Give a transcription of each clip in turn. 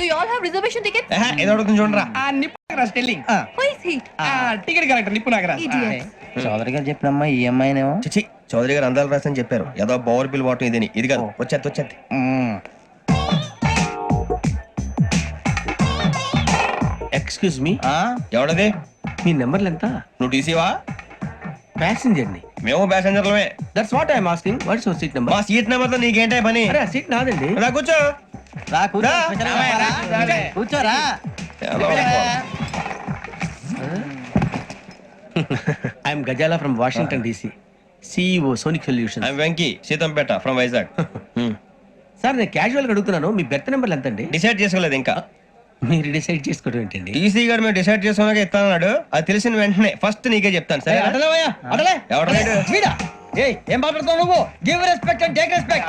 Do you all have reservation tickets? ఏహే, ఏదో అడుగుతుంది చూడరా. ఆ నిప్పు Nagaraj telling Who is he? ఆ టికెట్ కరెక్ట్ నిప్పు నాగరాజ్. చౌదరి గారు చెప్పినమ్మా ఈ అమ్మాయినేమో చిచి చౌదరి గారు అందాలు రాసని చెప్పారు. ఏదో బోర్ బిల్ వాటం ఇదని. ఇది కాదు. వచ్చేది వచ్చేది. Excuse me ఎవడది? మీ నెంబర్లు ఎంత? నువ్వు టీసీవా? ప్యాసింజర్ని మేము ప్యాసెంజర్లమే that's what I'm asking what's your seat మా నెంబర్ సీట్ నెంబర్తో నీకేంటే పని? అరే సీట్ నాదండి. రా కూర్చో. రా కూర్చో. కూర్చోరా I'm Gazala from Washington DC CEO Sonic Solution I'm Venky Seethampeta from Vizag sir నేను క్యాజువల్గా అడుగుతున్నాను. మీ బెర్త్ నెంబర్లు ఎంత అండి? డిసైడ్ చేసుకోలేదు ఇంకా. మీరు డిసైడ్ చేసుకోవడం ఏంటండి? టీసీ గారు మేము డిసైడ్ చేసుకున్నాక ఇస్తానన్నాడు. అది తెలిసిన వెంటనే ఫస్ట్ నీకే చెప్తాను సరే ఎవడలేడు? ఏయ్ ఏం మాట్లాడుతావు నువ్వు? Give respect and take respect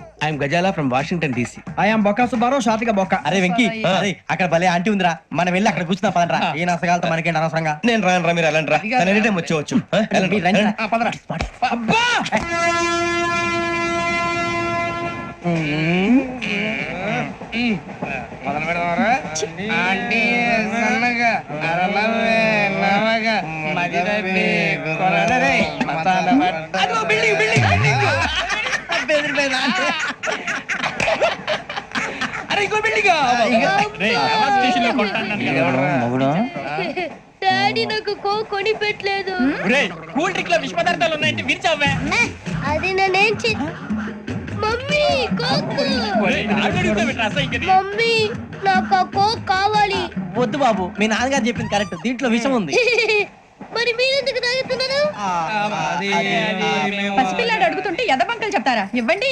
I'm Gazala from Washington DC. I am Bokka Subbarao షాతిక బొక్క. అరే వెంకీ అరే అక్కడ భలే ఆంటీ ఉందిరా. మనం వెళ్ళి అక్కడ కూర్చున్నా పదరా ఏ నసగాలతో మనకేంటి అనవసరంగా? నేను రాను రా మీరు వెళ్ళండి రా తను ఎనీ టైం వచ్చేవచ్చు మొదలు పెడదామరా ఆంటీ సన్నగా అరలవే నవగా మదిరపి కొరడరే మతాల పట్ట అదిగో బిల్డింగ్ బిల్డింగ్ బిల్డింగ్ అరే ఇంకో బిల్డింగ్ మగుడు? డాడీ నాకు కో కొని పెట్టలేదు కూల్ డ్రింక్లో విష పదార్థాలు ఉన్నాయంటే విరిచావే అది నేనేం చే మమ్మీ కోక్. మమ్మీ నాకు ఆ కోక్ కావాలి. వద్దు బాబు మీ నాన్నగారు చెప్పింది కరెక్ట్. దీంట్లో విషయం ఉంది. మరి మీరెందుకు తాగుతున్నారు? పసిపిల్లాడు అడుగుతుంటే ఎదబంకలు చెప్తారా ఇవ్వండి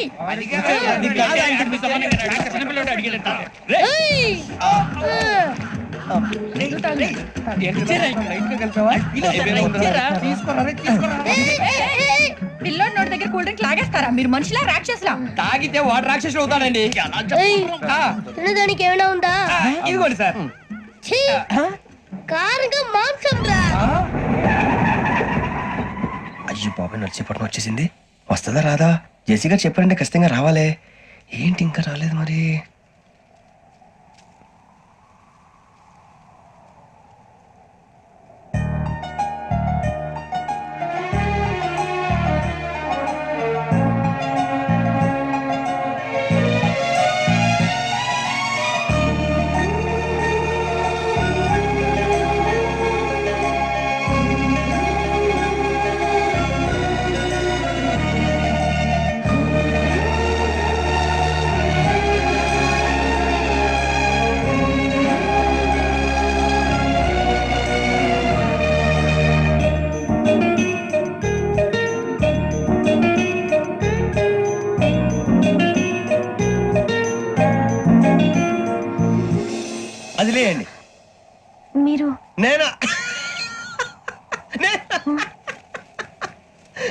పిల్లోడి నోటి దగ్గర కూల్ డ్రింక్ లాగేస్తారా మీరు మనుషులా రాక్షసులా తాగితే వాడు రాక్షసులు అవుతాడండి తినడానికి ఏమైనా ఉందా ఇదిగోండి సార్ ఛీ! మాంసం రా అయ్యో బాబాయ్ నడిచేపట్నం వచ్చేసింది వస్తుందా రాదా? జేసీ గారు చెప్పారంటే ఖచ్చితంగా రావాలే. ఏంటి ఇంకా రాలేదు మరి?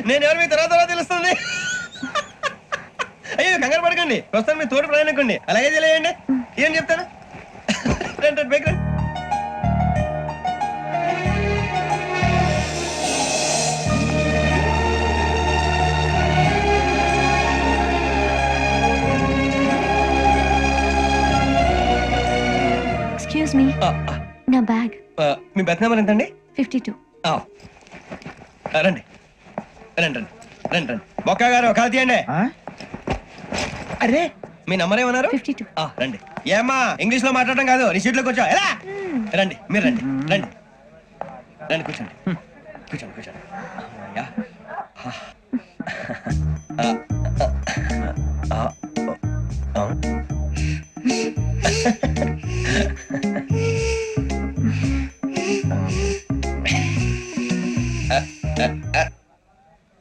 నేను ఎవరు మీ తర్వాత తర్వాత తెలుస్తుంది? అయ్యో కంగారు పడకండి. ప్రస్తుతం మీ తోటి ప్రయాణకండి అలాగే తెలియండి. ఏం చెప్తాను? రండి రండి, బైక్ రండి ఎక్స్క్యూజ్ మీ నా బ్యాగ్. మీ బెత్ నెంబర్ ఎంతండి ఫిఫ్టీ టూ రండి. రండి రండి రండి రండి. బొక్క గారు కాల్ తీయండి. అరే! మీ నంబర్ ఏమన్నారు? Fifty two. ఆ, రండి. ఏమ్మా ఇంగ్లీష్లో మాట్లాడడం కాదు నీ సీట్లోకి వచ్చా? ఎలా? రండి మీరు రండి రండి. రండి కూర్చోండి. కూర్చోండి కూర్చోండి. యా. ఆ. ఆ, ఆ, ఆ.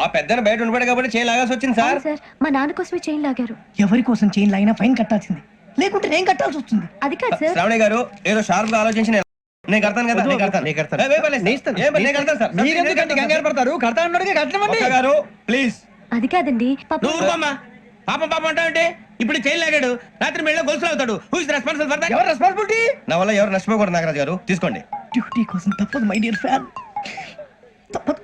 ఆ పెద్దని బయట ఉండిపోయాడు కాబట్టి చేయి లాగాల్సి వచ్చింది సార్. సార్ మా నాన్న కోసమే చైన్ లాగారు. ఎవరి కోసం చైన్ లాగినా ఫైన్ కట్టాల్సింది. లేకుంటే నేను కట్టాల్సి వస్తుంది. అది కాదు సార్. శ్రావణి గారు ఏదో షార్ప్గా ఆలోచించి నేను- నేను కడతాను కదా నేను కడతాను. నేను కడతాను. ఏ, ఏ, పర్లేదు, నేను ఇస్తాను. ఏ, నేను కడతాను సార్. మీరెందుకు కంటే కంగారు పడతారు? కడతా అన్నాడుగా కట్టమండి ఒక్క గారు ప్లీజ్ అది కాదండి పాప నువ్వు ఊరుకోమ్మా. పాపం పాపం అంటావంటే ఇప్పుడు చైన్ లాగాడు. రాత్రి మెళ్ళ గొలుసులు అవుతాడు. Who is responsible for that ఎవరు రెస్పాన్సిబిలిటీ నా వల్ల ఎవరు నష్టపోకూడదు నాగరాజు గారు. తీసుకోండి. డ్యూటీ కోసం తప్పదు మై డియర్ ఫ్యాన్ తప్పదు.